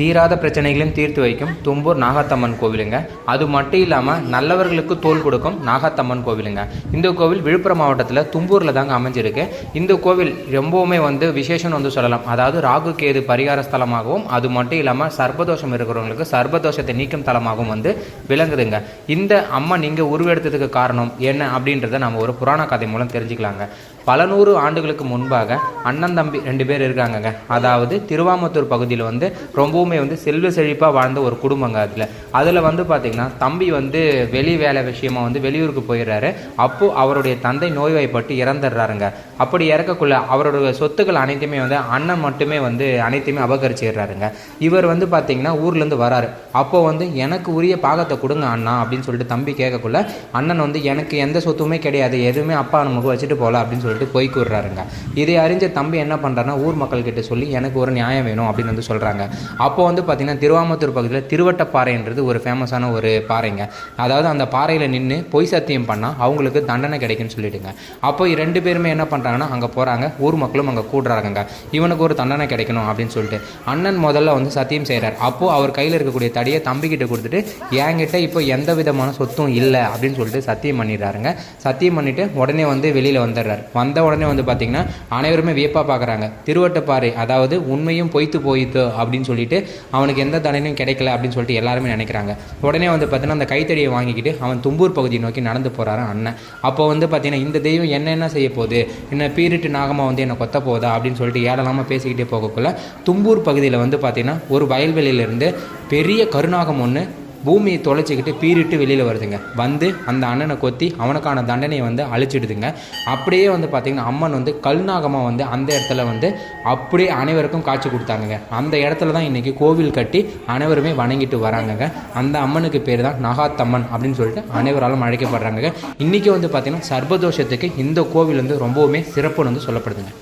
தீராத பிரச்சனைகளையும் தீர்த்து வைக்கும் தும்பூர் நாகத்தம்மன் கோவிலுங்க. அது மட்டும் இல்லாமல் நல்லவர்களுக்கு தோல் கொடுக்கும் நாகாத்தம்மன் கோவிலுங்க. இந்த கோவில் விழுப்புரம் மாவட்டத்தில் தும்பூரில் தாங்க அமைஞ்சிருக்கு. இந்த கோவில் ரொம்பவுமே வந்து விசேஷம்னு வந்து சொல்லலாம். அதாவது ராகு கேது பரிகார ஸ்தலமாகவும் அது மட்டும் இல்லாமல் சர்பதோஷம் இருக்கிறவங்களுக்கு சர்பதோஷத்தை நீக்கும் தலமாகவும் வந்து விளங்குதுங்க. இந்த அம்மன் இங்கே உருவெடுத்ததுக்கு காரணம் என்ன அப்படின்றத நம்ம ஒரு புராண கதை மூலம் தெரிஞ்சுக்கலாங்க. பல நூறு ஆண்டுகளுக்கு முன்பாக அண்ணன் தம்பி ரெண்டு பேர் இருக்காங்கங்க. அதாவது திருவாமத்தூர் பகுதியில் வந்து ரொம்பவுமே வந்து செல்வ செழிப்பாக வாழ்ந்த ஒரு குடும்பங்க அதில். அதில் வந்து பார்த்திங்கன்னா தம்பி வந்து வெளி வேலை விஷயமா வந்து வெளியூருக்கு போயிடுறாரு. அப்போது அவருடைய தந்தை நோய்வாய்ப்பட்டு இறந்துடுறாருங்க. அப்படி இறக்கக்குள்ள அவருடைய சொத்துக்கள் அனைத்துமே வந்து அண்ணன் மட்டுமே வந்து அனைத்தையுமே அபகரிச்சிடுறாருங்க. இவர் வந்து பார்த்திங்கன்னா ஊர்லேருந்து வராரு. அப்போ வந்து எனக்கு உரிய பாகத்தை கொடுங்க அண்ணா அப்படின்னு சொல்லிட்டு தம்பி கேட்கக்குள்ள அண்ணன் வந்து எனக்கு எந்த சொத்துமே கிடையாது. எதுவுமே அப்பா நமக்கு வச்சுட்டு போகல அப்படின்னு சொல்லிட்டு போய் கூறுறாருங்க. இதை அறிஞ்ச தம்பி என்ன பண்ணுறாருன்னா ஊர் மக்கள் கிட்ட சொல்லி எனக்கு ஒரு நியாயம் வேணும் அப்படின்னு வந்து சொல்கிறாங்க அப்போ வந்து பார்த்திங்கன்னா திருவாமத்தூர் பகுதியில் திருவட்டப்பாறைன்றது ஒரு ஃபேமஸான ஒரு பாறைங்க. அதாவது அந்த பாறையில் நின்று பொய் சத்தியம் பண்ணால் அவங்களுக்கு தண்டனை கிடைக்குன்னு சொல்லிடுங்க. அப்போ ரெண்டு பேருமே என்ன பண்ணுறாங்கன்னா அங்கே போகிறாங்க ஊர் மக்களும் அங்கே கூடுறாங்க இவனுக்கு ஒரு தண்டனை கிடைக்கணும் அப்படின்னு சொல்லிட்டு. அண்ணன் முதல்ல வந்து சத்தியம் செய்கிறார் அப்போது அவர் கையில் இருக்கக்கூடிய தடியை தம்பிக்கிட்ட கொடுத்துட்டு என்கிட்ட இப்போ எந்த விதமான சொத்தும் இல்லை அப்படின்னு சொல்லிட்டு சத்தியம் பண்ணிடுறாருங்க. சத்தியம் பண்ணிவிட்டு உடனே வந்து வெளியில் வந்துடுறாரு. வந்த உடனே வந்து பார்த்திங்கன்னா அனைவருமே வியப்பாக பார்க்குறாங்க திருவட்டப்பாறை அதாவது உண்மையும் பொய்த்து போயித்து அப்படின்னு சொல்லிட்டு அவனுக்கு எந்த தண்டனையும் கிடைக்கல அப்படின்னு சொல்லிட்டு எல்லாருமே நினைக்கிறாங்க. உடனே வந்து பார்த்தீங்கன்னா அந்த கைத்தடியை வாங்கிக்கிட்டு அவன் தும்பூர் பகுதியை நோக்கி நடந்து போகிறாரு அண்ணன். அப்போ வந்து பார்த்தீங்கன்னா இந்த தெய்வம் என்ன என்ன செய்ய போகுது? என்ன பீரிட்டு நாகமாக வந்து என்னை கொத்த போதா அப்படின்னு சொல்லிட்டு ஏழலாமல் பேசிக்கிட்டே போகக்குள்ள தும்பூர் பகுதியில் வந்து பார்த்தீங்கன்னா ஒரு வயல்வெளியிலேருந்து பெரிய கருநாகம் ஒன்று பூமியை தொலைச்சிக்கிட்டு பீரிட்டு வெளியில் வருதுங்க. வந்து அந்த அண்ணனை கொத்தி அவனுக்கான தண்டனையை வந்து அழிச்சிடுதுங்க. அப்படியே வந்து பார்த்திங்கன்னா அம்மன் வந்து கல்நாகமாக வந்து அந்த இடத்துல வந்து அப்படியே அனைவருக்கும் காட்சி கொடுத்தாங்க அந்த இடத்துல தான் இன்றைக்கி கோவில் கட்டி அனைவருமே வணங்கிட்டு வராங்கங்க. அந்த அம்மனுக்கு பேர் தான் நகாத்தம்மன் அப்படின்னு சொல்லிட்டு அனைவராலும் அழைக்கப்படுறாங்க இன்றைக்கி வந்து பார்த்திங்கன்னா சர்வதோஷத்துக்கு இந்த கோவில் வந்து ரொம்பவுமே சிறப்புன்னு வந்து சொல்லப்படுதுங்க.